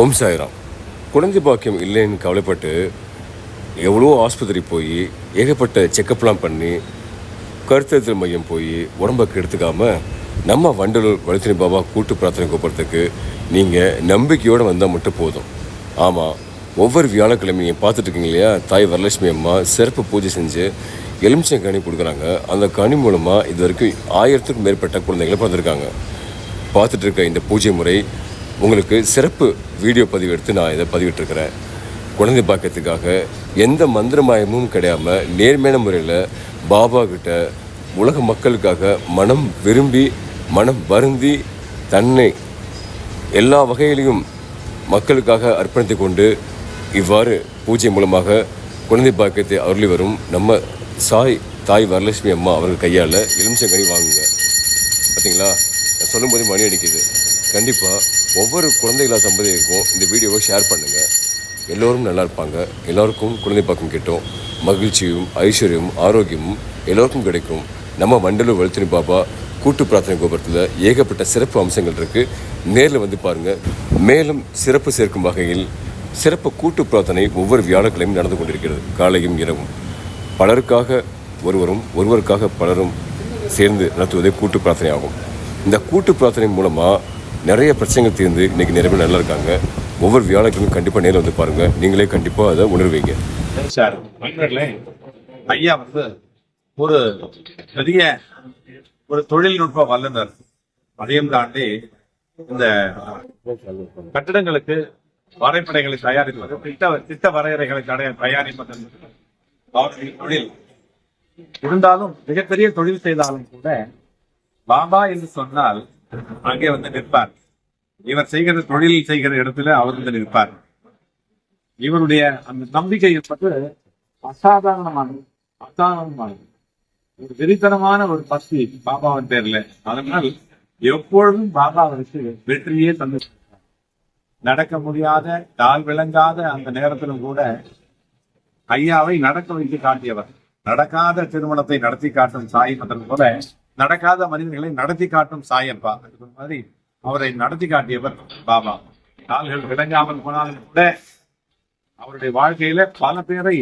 ஓம் சாய்ராம். குழந்தை பாக்கியம் இல்லைன்னு கவலைப்பட்டு எவ்வளோ ஆஸ்பத்திரி போய் ஏகப்பட்ட செக்கப்லாம் பண்ணி கருத்தரித்தல் மையம் போய் உடம்பை கெடுத்துக்காமல் நம்ம வண்டலூர் வளர்த்தினி பாபா கூட்டு பிரார்த்தனை கூப்பிட்றதுக்கு நீங்கள் நம்பிக்கையோடு வந்தால் மட்டும் போதும். ஆமாம் ஒவ்வொரு வியாழக்கிழமையும் பார்த்துட்டுருக்கீங்க இல்லையா? தாய் வரலட்சுமி அம்மா சிறப்பு பூஜை செஞ்சு எலுமிச்சை கனி கொடுக்குறாங்க. அந்த கனி மூலமாக இது வரைக்கும் ஆயிரத்துக்கும் மேற்பட்ட குழந்தைகளை பார்த்துருக்காங்க பார்த்துட்டு இருக்க இந்த பூஜை முறை உங்களுக்கு சிறப்பு வீடியோ பதிவு எடுத்து நான் இதை பதிவிட்டிருக்கிறேன். குழந்தை பாக்கியத்துக்காக எந்த மந்திரமாயமும் கிடையாமல் நேர்மையான முறையில் பாபா கிட்ட உலக மக்களுக்காக மனம் விரும்பி மனம் வருந்தி தன்னை எல்லா வகையிலையும் மக்களுக்காக அர்ப்பணித்து கொண்டு இவ்வாறு பூஜை மூலமாக குழந்தை பாக்கியத்தை அருளி வரும் நம்ம சாய் தாய் வரலட்சுமி அம்மா அவர்கள் கையால் எலுமிச்சங்கனி வாங்குங்க. பார்த்தீங்களா சொல்லும்போது மணி அடிக்குது. கண்டிப்பாக ஒவ்வொரு குழந்தைகளா தம்பதியருக்கும் இந்த வீடியோவை ஷேர் பண்ணுங்கள் எல்லோரும் நல்லா இருப்பாங்க. எல்லோருக்கும் குழந்தை பாக்கம் கிட்டும் மகிழ்ச்சியும் ஐஸ்வர்யமும் ஆரோக்கியமும் எல்லோருக்கும் கிடைக்கும். நம்ம வண்டலூர் வலுத்தினி பாபா கூட்டு பிரார்த்தனை கோபுரத்தில் ஏகப்பட்ட சிறப்பு அம்சங்கள் இருக்குது நேரில் வந்து பாருங்கள் மேலும் சிறப்பு சேர்க்கும் வகையில் சிறப்பு கூட்டு பிரார்த்தனை ஒவ்வொரு வியாழக்கிழமையும் நடந்து கொண்டிருக்கிறது. காலையும் இரவும். பலருக்காக ஒருவரும் ஒருவருக்காக பலரும் சேர்ந்து நடத்துவதே கூட்டு பிரார்த்தனை ஆகும் இந்த கூட்டு பிரார்த்தனை மூலமாக நிறைய பிரச்சனைகள் தீர்ந்து இன்னைக்கு நிறைய பேர் நல்லா இருக்காங்க. ஒவ்வொரு வியாழக்கிழமையும் கண்டிப்பாக நேரில் வந்து பாருங்கள் நீங்களே கண்டிப்பாக அதை உணர்வீங்க. சார் ஐயா வந்து ஒரு பெரிய ஒரு தொழில்நுட்ப வல்லுநர். அதையும் தாண்டி இந்த கட்டிடங்களுக்கு வரைபடங்களை தயாரிப்பது திட்ட திட்ட வரையறைகளை தடைய தயாரிப்பது. அவருடைய தொழில் இருந்தாலும் மிகப்பெரிய தொழில் செய்தாலும் கூட பாபா என்று சொன்னால் அங்கே வந்து நிற்பார். இவர் செய்கிற தொழில் செய்கிற இடத்துல அவர் வந்து நிற்பார். இவருடைய அந்த நம்பிக்கை என்பது அசாதாரணமானது. அசாதாரணமானது. ஒரு வெறித்தனமான ஒரு பசி பாபாவின் பேர்ல. அதனால் எப்பொழுதும் பாபா அவருக்கு வெற்றியே தந்து நடக்க முடியாத கால் விளங்காத அந்த நேரத்திலும் கூட ஐயாவை நடக்க வைத்து காட்டியவர். நடக்காத திருமணத்தை நடத்தி காட்டும் சாய் மதன் போல நடக்காத மனிதர்களை நடத்தி காட்டும் சாயப்பா அது மாதிரி அவரை நடத்தி காட்டியவர் பாபா. கால்கள் விளங்காமல் போனாலும் கூட அவருடைய வாழ்க்கையில பல பேரை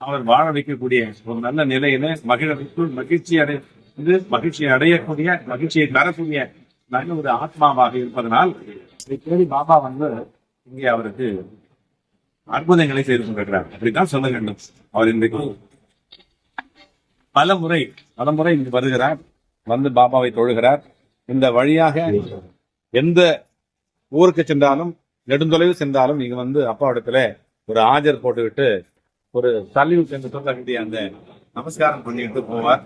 அவர் வாழ வைக்கக்கூடிய ஒரு நல்ல நிலையில மகிழ மகிழ்ச்சி அடை இது மகிழ்ச்சியை அடையக்கூடிய மகிழ்ச்சியை தரக்கூடிய நல்ல ஒரு ஆத்மாவாக இருப்பதனால் இதை தேடி பாபா வந்து இங்கே அவருக்கு அற்புதங்களை செய்து கொண்டிருக்கிறார். அப்படித்தான் சொல்ல வேண்டும். அவர் இன்றைக்கு பல முறை பல முறை இங்கு வருகிறார். வந்து பாபாவை தொழுகிறார். இந்த வழியாக எந்த ஊருக்கு சென்றாலும் நெடுந்தொலைவு சென்றாலும் நீங்க வந்து அப்பாவிடத்துல ஒரு ஆஜர் போட்டுவிட்டு ஒரு சல்யூட் என்று சொல்லக்கூடிய அந்த நமஸ்காரம் பண்ணிட்டு போவார்.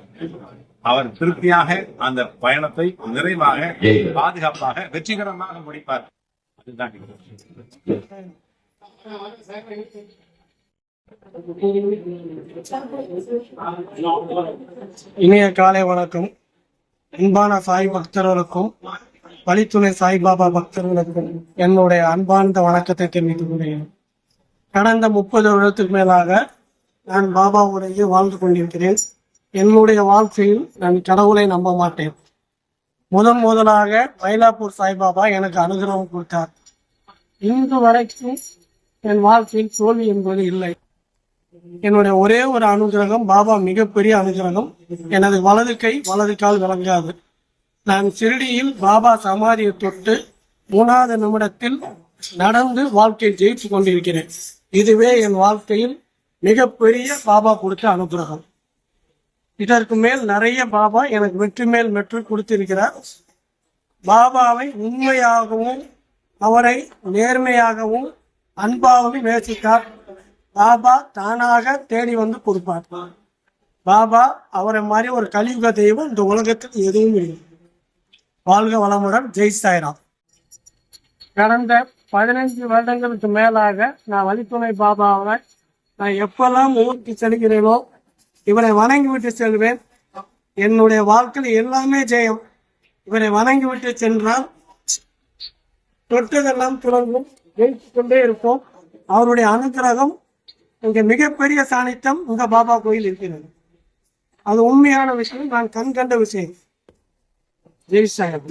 அவர் திருப்தியாக அந்த பயணத்தை நிறைவாக பாதுகாப்பாக வெற்றிகரமாக முடிப்பார். அதுதான் இனிய காலை வணக்கம். அன்பான சாய் பக்தர்களுக்கும் வழித்துணை சாய்பாபா பக்தர்களுக்கும் என்னுடைய அன்பார்ந்த வணக்கத்தை தெரிவித்துக் கடந்த முப்பது வருடத்துக்கு மேலாக நான் பாபாவுடைய வாழ்ந்து கொண்டிருக்கிறேன். என்னுடைய வாழ்க்கையில் நான் கடவுளை நம்ப மாட்டேன். முதன் முதலாக மயிலாப்பூர் சாய்பாபா எனக்கு அனுகிரகம் கொடுத்தார். இன்று வரைக்கும் என் வாழ்க்கையில் தோல்வி என்பது இல்லை. என்னுடைய ஒரே ஒரு அனுகிரகம் பாபா மிகப்பெரிய அனுகிரகம். எனது வலது கை வலது கால் விளங்காது. நான் சிறுடியில் பாபா சமாதியை தொட்டு மூணாவது நிமிடத்தில் நடந்து வாழ்க்கையை ஜெயித்து கொண்டிருக்கிறேன். இதுவே என் வாழ்க்கையில் மிகப்பெரிய பாபா கொடுத்த அனுகிரகம். இதற்கு மேல் நிறைய பாபா எனக்கு வெற்றி மேல் வெற்றி கொடுத்திருக்கிறார். பாபாவை உண்மையாகவும் அவரை நேர்மையாகவும் அன்பாகவும் நேசித்தார். பாபா தானாக தேடி வந்து கொடுப்பார். பாபா அவரை மாதிரி ஒரு கலியுக தெய்வம் இந்த உலகத்தில் எதுவும் இல்லை. வாழ்க வளமுடன். ஜெய் சாய்ராம். கடந்த பதினைஞ்சு வருடங்களுக்கு மேலாக நான் வழித்துணை பாபாவை நான் எப்பெல்லாம் ஊருக்கு செல்கிறேனோ இவரை வணங்கி விட்டு செல்வேன். என்னுடைய வாழ்க்கையில் எல்லாமே ஜெயம். இவரை வணங்கி விட்டு சென்றால் தொட்டதெல்லாம் துறங்கும் ஜெயித்து கொண்டே இருப்போம். அவருடைய அனுகிரகம் இங்க மிகப்பெரிய சாணித்தம் உங்க பாபா கோயில் இருக்கிறது. அது உண்மையான விஷயம் நான் கண் கண்ட விஷயம். ஜெய் சாஹிப்